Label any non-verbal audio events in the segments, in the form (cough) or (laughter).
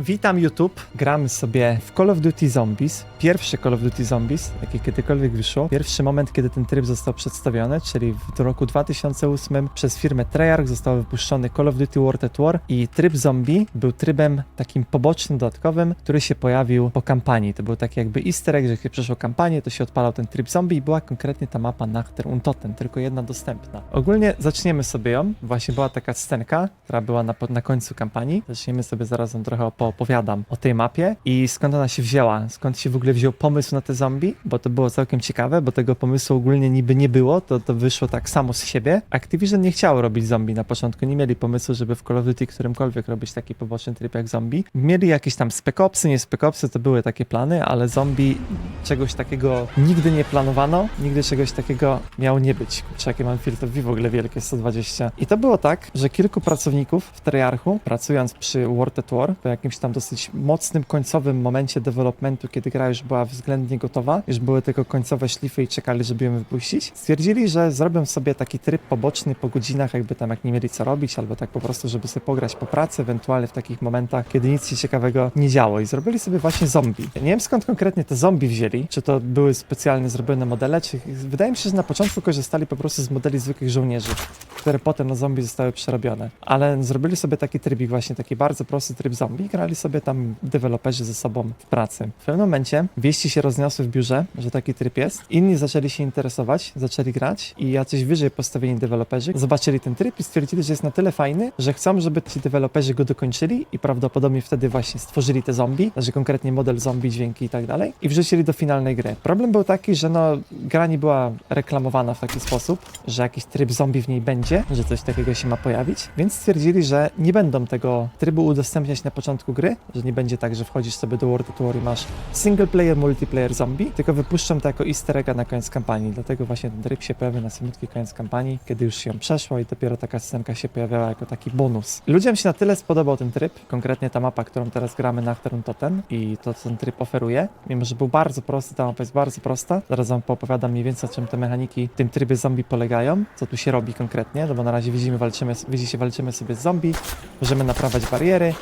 Witam YouTube. Gramy sobie w Call of Duty Zombies. Pierwszy Call of Duty Zombies, jakie kiedykolwiek wyszło. Pierwszy moment, kiedy ten tryb został przedstawiony, czyli w roku 2008 przez firmę Treyarch został wypuszczony Call of Duty World at War i tryb zombie był trybem takim pobocznym, dodatkowym, który się pojawił po kampanii. To był taki jakby easter egg, że jak się przeszło kampanię, to się odpalał ten tryb zombie i była konkretnie ta mapa Nachter und Toten, tylko jedna dostępna. Ogólnie zaczniemy sobie ją. Właśnie była taka scenka, która była na, na końcu kampanii. Zaczniemy sobie zaraz wam trochę poopowiadam o tej mapie i skąd ona się wzięła, skąd się w ogóle wziął pomysł na te zombie, bo to było całkiem ciekawe, bo tego pomysłu ogólnie niby nie było, to, to wyszło tak samo z siebie. Activision nie chciało robić zombie na początku, nie mieli pomysłu, żeby w Call of Duty którymkolwiek robić taki poboczny tryb jak zombie. Mieli jakieś tam spec opsy, nie spec opsy, to były takie plany, ale zombie czegoś takiego nigdy nie planowano, nigdy czegoś takiego miało nie być. Kurczę, jakie mam filtr w ogóle wielkie, 120. I to było tak, że kilku pracowników w Treyarchu, pracując przy World at War, w jakimś tam dosyć mocnym, końcowym momencie developmentu, kiedy gra już była względnie gotowa, już były tylko końcowe szlify i czekali, żeby ją wypuścić, stwierdzili, że zrobią sobie taki tryb poboczny po godzinach, jakby tam jak nie mieli co robić, albo tak po prostu, żeby sobie pograć po pracy, ewentualnie w takich momentach, kiedy nic się ciekawego nie działo. I zrobili sobie właśnie zombie. Nie wiem skąd konkretnie te zombie wzięli, czy to były specjalnie zrobione modele, czy wydaje mi się, że na początku korzystali po prostu z modeli zwykłych żołnierzy, które potem na zombie zostały przerobione. Ale zrobili sobie taki trybik właśnie, taki bardzo prosty tryb zombie i grali sobie tam deweloperzy ze sobą w pracy. W pewnym momencie wieści się rozniosły w biurze, że taki tryb jest. Inni zaczęli się interesować, zaczęli grać i jacyś wyżej postawieni deweloperzy zobaczyli ten tryb i stwierdzili, że jest na tyle fajny, że chcą, żeby ci deweloperzy go dokończyli i prawdopodobnie wtedy właśnie stworzyli te zombie, znaczy konkretnie model zombie, dźwięki i tak dalej i wrzucili do finalnej gry. Problem był taki, że no gra nie była reklamowana w taki sposób, że jakiś tryb zombie w niej będzie, że coś takiego się ma pojawić, więc stwierdzili, że nie będą tego trybu udostępniać na początku gry, że nie będzie tak, że wchodzisz sobie do World at War i masz single player, multiplayer zombie, tylko wypuszczą to jako easter egga na koniec kampanii, dlatego właśnie ten tryb się pojawia na samotki koniec kampanii, kiedy już się przeszło i dopiero taka scenka się pojawiała jako taki bonus. Ludziom się na tyle spodobał ten tryb, konkretnie ta mapa, którą teraz gramy na Achterun Totem i to, co ten tryb oferuje, mimo że był bardzo prosty, ta mapa jest bardzo prosta, zaraz wam poopowiadam mniej więcej, o czym te mechaniki w tym trybie zombie polegają, co tu się robi konkretnie, no bo na razie widzimy, walczymy, widzicie, walczymy sobie z zombie, możemy naprawiać bariery,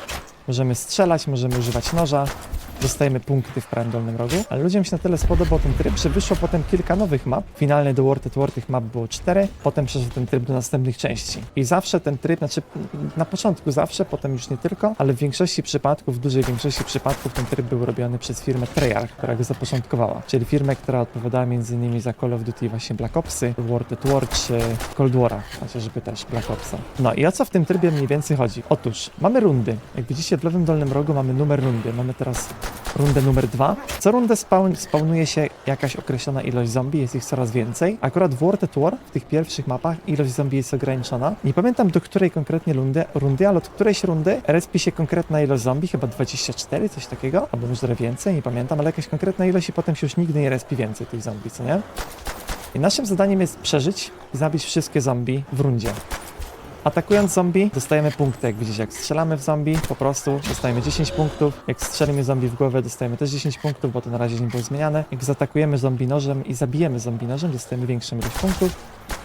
możemy strzelać, możemy używać noża, dostajemy punkty w prawym dolnym rogu, ale ludziom się na tyle spodobał ten tryb, że wyszło potem kilka nowych map. Finalnie do World War tych map było cztery, potem przeszedł ten tryb do następnych części. I zawsze ten tryb, znaczy na początku zawsze, potem już nie tylko, ale w większości przypadków, w dużej większości przypadków ten tryb był robiony przez firmę Treyarch, która go zapoczątkowała, czyli firmę, która odpowiadała m.in. za Call of Duty właśnie Black Opsy, World at War czy Cold War'a, chociażby też Black Opsa. No i o co w tym trybie mniej więcej chodzi? Otóż mamy rundy. Jak widzicie w lewym dolnym rogu mamy numer rundy. Mamy teraz rundę numer dwa. Co rundę spawn, spawnuje się jakaś określona ilość zombie, jest ich coraz więcej. Akurat w World at War, w tych pierwszych mapach, ilość zombie jest ograniczona. Nie pamiętam do której konkretnie rundy, rundy ale od którejś rundy respi się konkretna ilość zombie, chyba 24, coś takiego, albo może więcej, nie pamiętam, ale jakaś konkretna ilość i potem się już nigdy nie respi więcej tych zombie, co nie? I naszym zadaniem jest przeżyć i zabić wszystkie zombie w rundzie. Atakując zombie, dostajemy punkty. Jak widzicie, jak strzelamy w zombie, po prostu dostajemy 10 punktów. Jak strzelimy zombie w głowę, dostajemy też 10 punktów, bo to na razie nie było zmieniane. Jak zaatakujemy zombie nożem i zabijemy zombie nożem, dostajemy większą ilość punktów.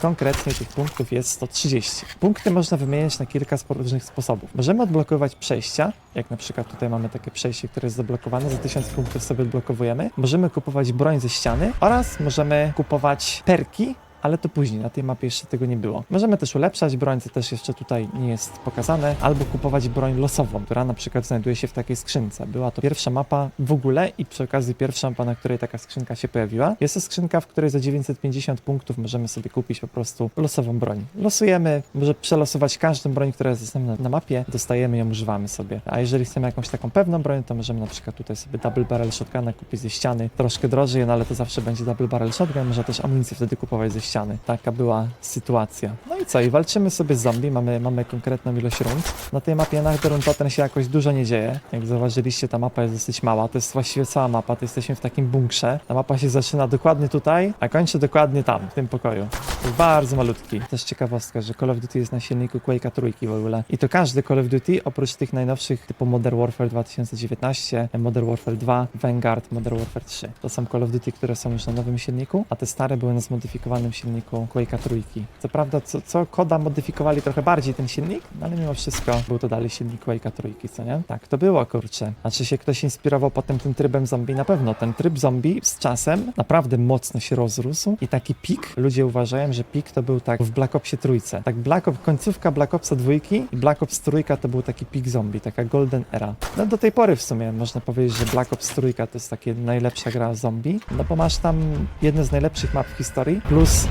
Konkretnie tych punktów jest 130. Punkty można wymieniać na kilka różnych sposobów. Możemy odblokować przejścia, jak na przykład tutaj mamy takie przejście, które jest zablokowane, za 1000 punktów sobie odblokowujemy. Możemy kupować broń ze ściany oraz możemy kupować perki, ale to później, na tej mapie jeszcze tego nie było. Możemy też ulepszać broń, co też jeszcze tutaj nie jest pokazane, albo kupować broń losową, która na przykład znajduje się w takiej skrzynce. Była to pierwsza mapa w ogóle i przy okazji pierwsza mapa, na której taka skrzynka się pojawiła. Jest to skrzynka, w której za 950 punktów możemy sobie kupić po prostu losową broń. Losujemy, może przelosować każdą broń, która jest dostępna na mapie, dostajemy ją, używamy sobie. A jeżeli chcemy jakąś taką pewną broń, to możemy na przykład tutaj sobie double barrel shotguna kupić ze ściany, troszkę drożej, no ale to zawsze będzie double barrel shotgun, można też amunicję wtedy kupować ze ściany. Taka była sytuacja. No i co? I walczymy sobie z zombie, mamy, mamy konkretną ilość rund. Na tej mapie na Run Totem się jakoś dużo nie dzieje. Jak zauważyliście, ta mapa jest dosyć mała. To jest właściwie cała mapa, to jesteśmy w takim bunkrze. Ta mapa się zaczyna dokładnie tutaj, a kończy dokładnie tam, w tym pokoju. Jest bardzo malutki. Też ciekawostka, że Call of Duty jest na silniku Quake'a trójki w ogóle. I to każdy Call of Duty, oprócz tych najnowszych typu Modern Warfare 2019, Modern Warfare 2, Vanguard, Modern Warfare 3. To są Call of Duty, które są już na nowym silniku, a te stare były na zmodyfikowanym silniku silniku Quake'a trójki. Co prawda, co, co koda modyfikowali trochę bardziej ten silnik, no ale mimo wszystko był to dalej silnik Quake'a trójki, co nie? Tak, to było, kurczę. A czy się ktoś inspirował potem tym trybem zombie? Na pewno. Ten tryb zombie z czasem naprawdę mocno się rozrósł i taki pik, ludzie uważają, że pik to był tak w Black Opsie trójce. Tak Black Ops, końcówka Black Opsa dwójki i Black Ops trójka to był taki pik zombie, taka golden era. No do tej pory w sumie można powiedzieć, że Black Ops trójka to jest takie najlepsza gra zombie, no bo masz tam jedne z najlepszych map w historii, plus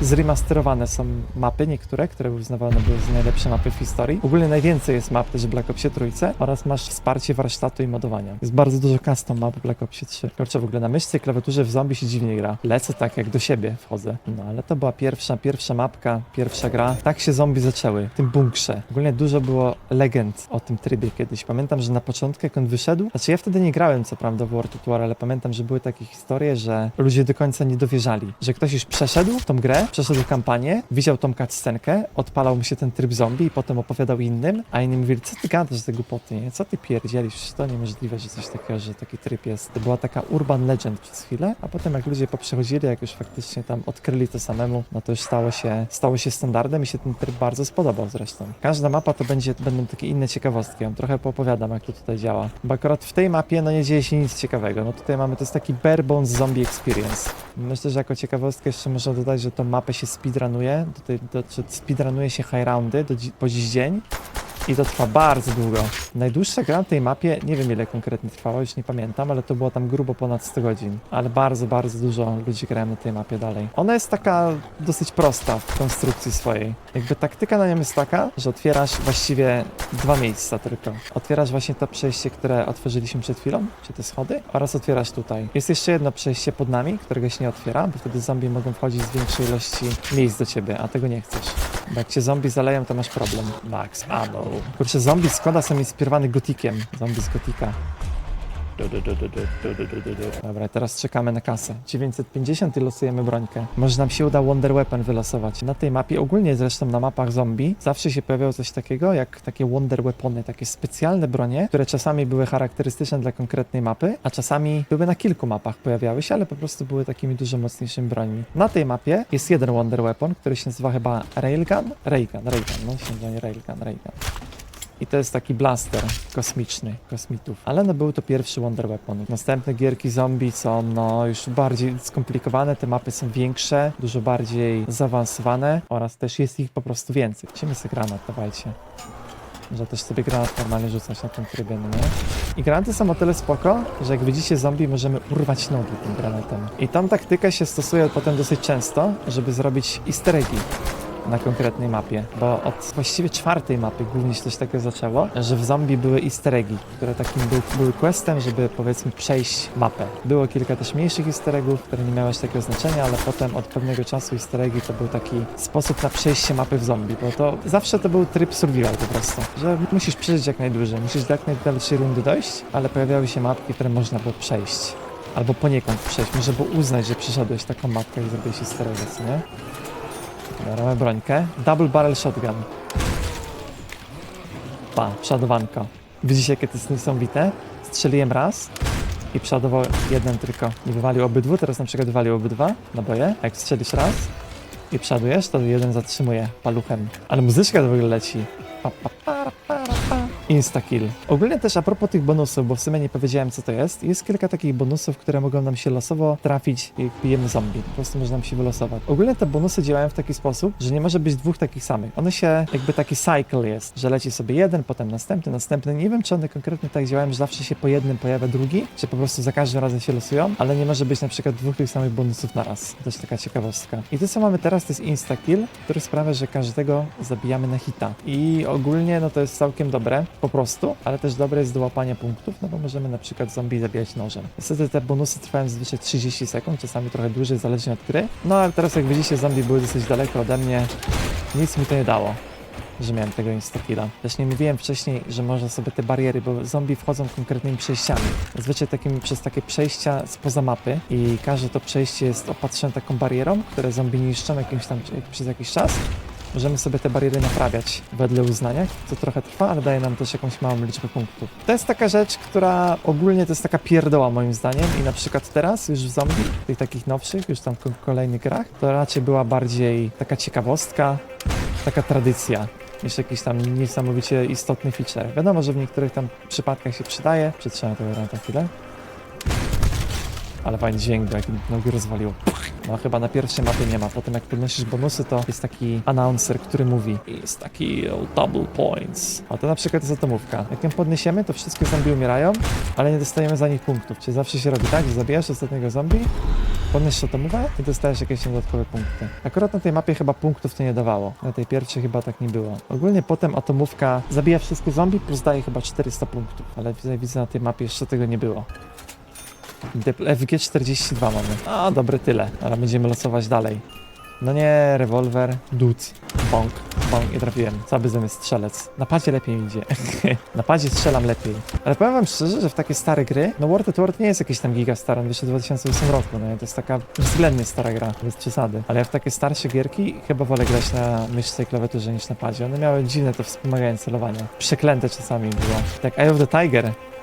zremasterowane są mapy, niektóre, które uznawane były za najlepsze mapy w historii. Ogólnie najwięcej jest map też w Black Opsie trójce oraz masz wsparcie warsztatu i modowania. Jest bardzo dużo custom map w Black Opsie 3. Kurczę, w ogóle na myszce i klawiaturze w zombie się dziwnie gra. Lecę tak jak do siebie wchodzę. No ale to była pierwsza, pierwsza mapka, pierwsza gra. Tak się zombie zaczęły, w tym bunkrze. Ogólnie dużo było legend o tym trybie kiedyś. Pamiętam, że na początku jak on wyszedł, znaczy ja wtedy nie grałem co prawda w War, ale pamiętam, że były takie historie, że ludzie do końca nie dowierzali, że ktoś już przeszedł tą grę, przeszedł kampanię, widział tą cutscenkę, odpalał mu się ten tryb zombie i potem opowiadał innym, a inni mówili, co ty gadasz te głupoty, nie? Co ty pierdzielisz? To niemożliwe, że coś takiego, że taki tryb jest. To była taka urban legend przez chwilę, a potem jak ludzie poprzechodzili, jak już faktycznie tam odkryli to samemu, no to już stało się, stało się standardem i się ten tryb bardzo spodobał zresztą. Każda mapa to będzie, będą takie inne ciekawostki. Ja trochę poopowiadam, jak to tutaj działa. Bo akurat w tej mapie, no nie dzieje się nic ciekawego. No tutaj mamy, to jest taki bare bones zombie experience. Myślę, że jako ciekawostkę jeszcze można dodać, że tą mapę się speedrunuje, tutaj, to, czy speedrunuje się high roundy do, po dziś dzień. I to trwa bardzo długo. Najdłuższa gra na tej mapie, nie wiem ile konkretnie trwała, już nie pamiętam, ale to było tam grubo ponad 100 godzin. Ale bardzo, bardzo dużo ludzi grałem na tej mapie dalej. Ona jest taka dosyć prosta w konstrukcji swojej. Jakby taktyka na nią jest taka, że otwierasz właściwie dwa miejsca tylko. Otwierasz właśnie to przejście, które otworzyliśmy przed chwilą, czy te schody, oraz otwierasz tutaj. Jest jeszcze jedno przejście pod nami, którego się nie otwiera, bo wtedy zombie mogą wchodzić z większej ilości miejsc do ciebie, a tego nie chcesz. Bo jak cię zombie zaleją, to masz problem. Max ammo. Kurczę, zombie składa są inspirowany gotikiem. Zombie z gotika. Dobra, teraz czekamy na kasę. 950 i losujemy brońkę. Może nam się uda Wonder Weapon wylosować. Na tej mapie, ogólnie zresztą na mapach zombie, zawsze się pojawiało coś takiego jak takie Wonder Weapony, takie specjalne bronie, które czasami były charakterystyczne dla konkretnej mapy, a czasami były na kilku mapach pojawiały się, ale po prostu były takimi dużo mocniejszymi brońmi. Na tej mapie jest jeden Wonder Weapon, który się nazywa chyba Railgun? Raygun, Raygun, no się nazywa Railgun, Raygun. I to jest taki blaster kosmiczny, kosmitów. Ale no był to pierwszy Wonder Weapon. Następne gierki zombie są no już bardziej skomplikowane, te mapy są większe, dużo bardziej zaawansowane oraz też jest ich po prostu więcej. Musimy sobie granat, dawajcie. Może też sobie granat normalnie rzucać na tym trybie, no nie? I granaty są o tyle spoko, że jak widzicie zombie, możemy urwać nogi tym granatem. I tą taktykę się stosuje potem dosyć często, żeby zrobić easter eggi na konkretnej mapie, bo od właściwie czwartej mapy głównie się coś takiego zaczęło, że w zombie były easter eggi, które takim był, były questem, żeby powiedzmy przejść mapę. Było kilka też mniejszych easter eggów, które nie miały takiego znaczenia, ale potem od pewnego czasu easter eggi to był taki sposób na przejście mapy w zombie, bo to zawsze to był tryb survival po prostu, że musisz przeżyć jak najdłużej, musisz do jak najdalszej rundy dojść, ale pojawiały się mapki, które można było przejść. Albo poniekąd przejść, może było uznać, że przeszedłeś taką mapkę i zrobiłeś easter egg, nie? Mamy brońkę. Double barrel shotgun. Pa, przodowanko. Widzicie, jakie to jest niesamowite? Strzeliłem raz i przodował jeden tylko. Nie wywalił obydwu, teraz na przykład wywalił obydwa naboje. A jak strzelisz raz i przodujesz, to jeden zatrzymuje paluchem. Ale muzyczka to w ogóle leci. Pa, pa, para, pa. Insta-kill. Ogólnie też a propos tych bonusów, bo w sumie nie powiedziałem co to jest, jest kilka takich bonusów, które mogą nam się losowo trafić jak pijemy zombie. Po prostu można nam się wylosować. Ogólnie te bonusy działają w taki sposób, że nie może być dwóch takich samych. One się, jakby taki cycle jest, że leci sobie jeden, potem następny, następny. Nie wiem, czy one konkretnie tak działają, że zawsze się po jednym pojawia drugi, czy po prostu za każdym razem się losują, ale nie może być na przykład dwóch tych samych bonusów na raz. To jest taka ciekawostka. I to, co mamy teraz, to jest insta-kill, który sprawia, że każdego zabijamy na hita. I ogólnie, no to jest całkiem dobre, po prostu, ale też dobre jest do łapania punktów, no bo możemy na przykład zombie zabijać nożem. Niestety te bonusy trwają zazwyczaj 30 sekund, czasami trochę dłużej, zależnie od gry. No ale teraz jak widzicie, zombie były dosyć daleko ode mnie, nic mi to nie dało że miałem tego instakilla. Też nie mówiłem wcześniej, że można sobie te bariery, bo zombie wchodzą konkretnymi przejściami. Zazwyczaj takimi przez takie przejścia spoza mapy i każde to przejście jest opatrzone taką barierą, które zombie niszczą jakimś tam, przez jakiś czas możemy sobie te bariery naprawiać wedle uznania, co trochę trwa, ale daje nam też jakąś małą liczbę punktów. To jest taka rzecz, która ogólnie to jest taka pierdoła moim zdaniem i na przykład teraz już w zombie, tych takich nowszych, już tam ko- kolejnych grach, to raczej była bardziej taka ciekawostka, taka tradycja niż jakiś tam niesamowicie istotny feature. Wiadomo, że w niektórych tam przypadkach się przydaje. Przytrzymaj to na chwilę. Ale fajny dźwięk, jak nogi rozwaliło. No chyba na pierwszej mapie nie ma. Potem jak podnosisz bonusy, to jest taki announcer, który mówi jest taki oh, double points. A to na przykład jest atomówka. Jak ją podniesiemy, to wszystkie zombie umierają, ale nie dostajemy za nich punktów. Czyli zawsze się robi tak, że zabijasz ostatniego zombie, podniesiesz atomówkę i dostajesz jakieś dodatkowe punkty. Akurat na tej mapie chyba punktów to nie dawało. Na tej pierwszej chyba tak nie było. Ogólnie potem atomówka zabija wszystkie zombie, plus daje chyba 400 punktów. Ale widzę na tej mapie jeszcze tego nie było. FG42 mamy. A, dobre tyle. Ale będziemy losować dalej. No nie, rewolwer, duc, bąk, bąk, nie trafiłem. Cały zamiast strzelec. Na padzie lepiej idzie. (laughs) Na padzie strzelam lepiej. Ale powiem wam szczerze, że w takie stare gry, no World at War nie jest jakiś tam giga stary, on wyszedł w 2008 roku, no to jest taka względnie stara gra, bez przesady. Ale ja w takie starsze gierki chyba wolę grać na myszce i klawiaturze niż na padzie. One miały dziwne to wspomagające celowanie. Przeklęte czasami było. Tak Eye of the Tiger.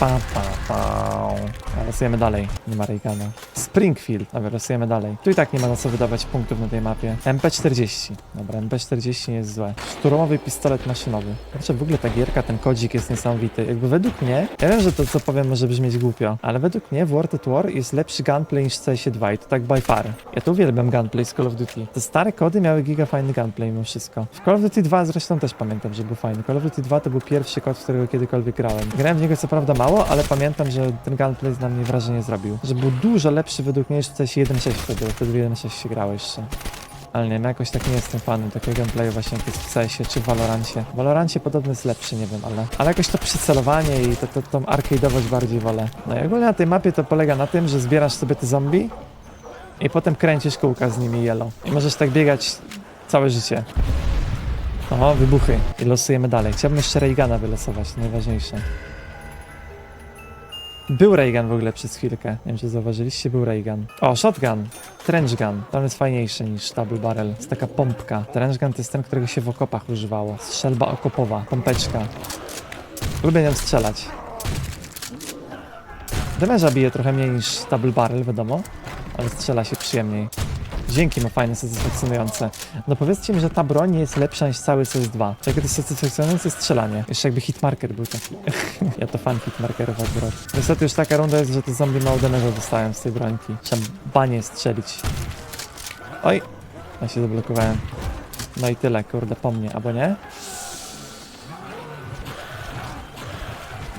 Pa, pa, pa. A, Losujemy dalej. Nie ma Reagana. Springfield. Dobra, losujemy dalej. Tu i tak nie ma na co wydawać punktów na tej mapie. MP40. Dobra, MP40 nie jest złe. Szturmowy pistolet maszynowy. Znaczy w ogóle ta gierka, ten kodzik jest niesamowity. Jakby według mnie, ja wiem, że to co powiem może brzmieć głupio, ale według mnie w World at War jest lepszy gunplay niż w CS2 i to tak by far. Ja to uwielbiam gunplay z Call of Duty. Te stare kody miały giga fajny gunplay mimo wszystko. W Call of Duty 2 zresztą też pamiętam, że był fajny. Call of Duty 2 to był pierwszy kod, w którego kiedykolwiek grałem. Grałem w niego co prawda mało, ale pamiętam, że ten gunplay na mnie wrażenie zrobił. Że był dużo lepszy według mnie niż CS 1.6 wtedy, wtedy w 1.6 się grało jeszcze. Ale nie wiem, jakoś tak nie jestem fanem takiego gameplayu właśnie w CS-ie czy w Valorancie. W Valorancie podobno jest lepszy, nie wiem, ale, ale jakoś to przycelowanie i to, to, tą arcade'owość bardziej wolę. No i ogólnie na tej mapie to polega na tym, że zbierasz sobie te zombie i potem kręcisz kółka z nimi yellow. I możesz tak biegać całe życie. Oho, wybuchy. I losujemy dalej. Chciałbym jeszcze Reagana wylosować, najważniejsze. Był Reagan w ogóle przez chwilkę. Nie wiem, czy zauważyliście, był Reagan. O, shotgun. Trench gun. To jest fajniejszy niż double barrel. Jest taka pompka. Trench gun to jest ten, którego się w okopach używało. Strzelba okopowa. Pompeczka. Lubię nią strzelać. Damage'a bije trochę mniej niż double barrel, wiadomo. Ale strzela się przyjemniej. Dźwięki ma fajne, satysfakcjonujące. No powiedzcie mi, że ta broń jest lepsza niż cały CS2. Jakie to jest satysfakcjonujące strzelanie. Jeszcze jakby hitmarker był taki. (laughs) ja to fan hitmarkerów akurat. Niestety już taka runda jest, że te zombie mało damage'a dostałem z tej brońki. Trzeba banie strzelić. Oj! Ja się zablokowałem. No i tyle, kurde, po mnie, albo nie?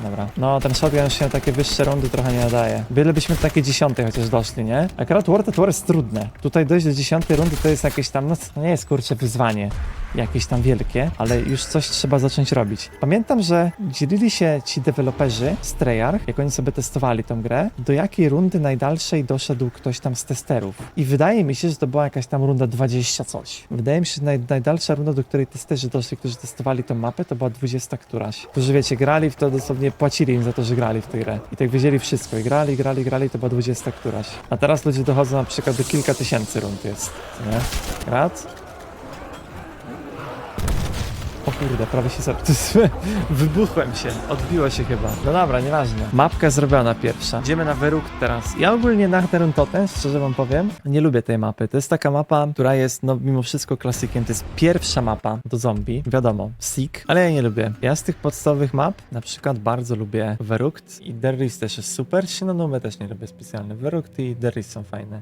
Dobra. No, ten shotgun się na takie wyższe rundy trochę nie nadaje. Bylebyśmy do takiej dziesiątej chociaż doszli, nie? Akurat World at War jest trudne. Tutaj dojść do dziesiątej rundy to jest jakieś tam, no to nie jest kurczę wyzwanie jakieś tam wielkie, ale już coś trzeba zacząć robić. Pamiętam, że dzielili się ci deweloperzy z Treyarch, jak oni sobie testowali tą grę, do jakiej rundy najdalszej doszedł ktoś tam z testerów. I wydaje mi się, że to była jakaś tam runda 20 coś. Wydaje mi się, że naj, najdalsza runda, do której testerzy doszli, którzy testowali tą mapę, to była 20 któraś. Którzy wiecie, grali w to dosłownie płacili im za to, że grali w tę grę. I tak wiedzieli wszystko. I grali, grali, grali, to była 20 któraś. A teraz ludzie dochodzą na przykład do kilka tysięcy rund jest. Nie? Raz, kurde, prawie się zabił. (laughs) Wybuchłem się, odbiło się chyba. No dobra, nieważne. Mapka zrobiona pierwsza. Idziemy na Wyrukt teraz. Ja ogólnie na Totem, szczerze wam powiem, nie lubię tej mapy. To jest taka mapa, która jest, no mimo wszystko klasykiem. To jest pierwsza mapa do zombie, wiadomo, Seek, ale ja nie lubię. Ja z tych podstawowych map na przykład bardzo lubię Wyrukt i Derris też jest super. Shinonome też nie lubię specjalnie. Wyrukt i Derris są fajne.